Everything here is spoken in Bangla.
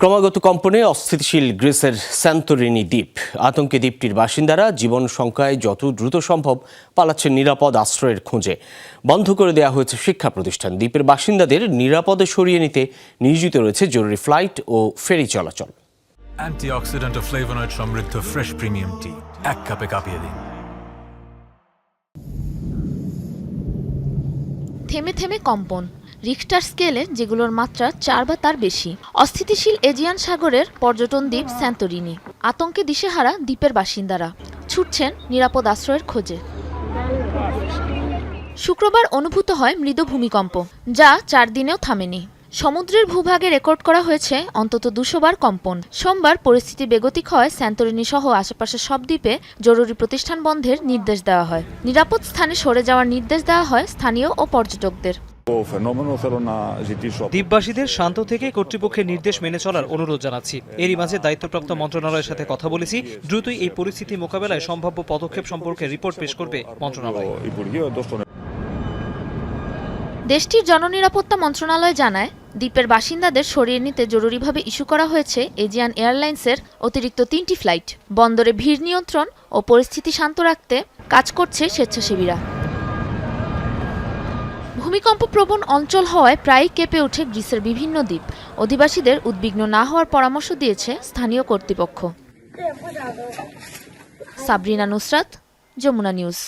ক্রমাগত কম্পনে অস্থিতিশীল গ্রিসের স্যান্তরিনি দ্বীপ। আতঙ্কে দ্বীপটির বাসিন্দারা জীবন সংখ্যায় যত দ্রুত সম্ভব পালাচ্ছেন নিরাপদ আশ্রয়ের খোঁজে। বন্ধ করে দেওয়া হয়েছে শিক্ষা প্রতিষ্ঠান। দ্বীপের বাসিন্দাদের নিরাপদে সরিয়ে নিতে নিয়োজিত রয়েছে জরুরি ফ্লাইট ও ফেরি চলাচল। অ্যান্টিঅক্সিডেন্ট ও ফ্লেভোনয়েড সমৃদ্ধ ফ্রেশ প্রিমিয়াম টি এক কাপে কাঁপিয়ে দিন। থেমে থেমে কম্পন। রিক্টার স্কেলে যেগুলোর মাত্রা চার বা তার বেশি। অস্থিতিশীল এজিয়ান সাগরের পর্যটন দ্বীপ স্যান্তরিনি আতঙ্কে দিশেহারা দ্বীপের বাসিন্দারা। ছুটছেন নিরাপদ আশ্রয়ের খোঁজে। শুক্রবার অনুভূত হয় মৃদু ভূমিকম্প, যা চার দিনেও থামেনি। সমুদ্রের ভূভাগে রেকর্ড করা হয়েছে অন্তত দুশো বার কম্পন। সোমবার পরিস্থিতি বেগতিক হয় স্যান্তরিনি সহ আশেপাশের সব দ্বীপে জরুরি প্রতিষ্ঠান বন্ধের নির্দেশ দেওয়া হয়। নিরাপদ স্থানে সরে যাওয়ার নির্দেশ দেওয়া হয় স্থানীয় ও পর্যটকদের। দ্বীপবাসীদের শান্ত থেকে কর্তৃপক্ষের নির্দেশ মেনে চলার অনুরোধ জানাচ্ছি। এরই মাঝে দায়িত্বপ্রাপ্ত মন্ত্রণালয়ের সাথে কথা বলেছি। দ্রুতই এই পরিস্থিতি মোকাবেলায় সম্ভাব্য পদক্ষেপ সম্পর্কে রিপোর্ট পেশ করবে মন্ত্রণালয়। দেশটির জননিরাপত্তা মন্ত্রণালয় জানায় দ্বীপের বাসিন্দাদের সরিয়ে নিতে জরুরিভাবে ইস্যু করা হয়েছে এজিয়ান এয়ারলাইন্সের অতিরিক্ত তিনটি ফ্লাইট। বন্দরে ভিড় নিয়ন্ত্রণ ও পরিস্থিতি শান্ত রাখতে কাজ করছে স্বেচ্ছাসেবীরা। ভূমিকম্প প্রবণ অঞ্চল হওয়ায় প্রায় কেঁপে ওঠে গ্রিসের বিভিন্ন দ্বীপ। অধিবাসীদের উদ্বিগ্ন না হওয়ার পরামর্শ দিয়েছে স্থানীয় কর্তৃপক্ষ। সাবরিনা নুসরাত, যমুনা নিউজ।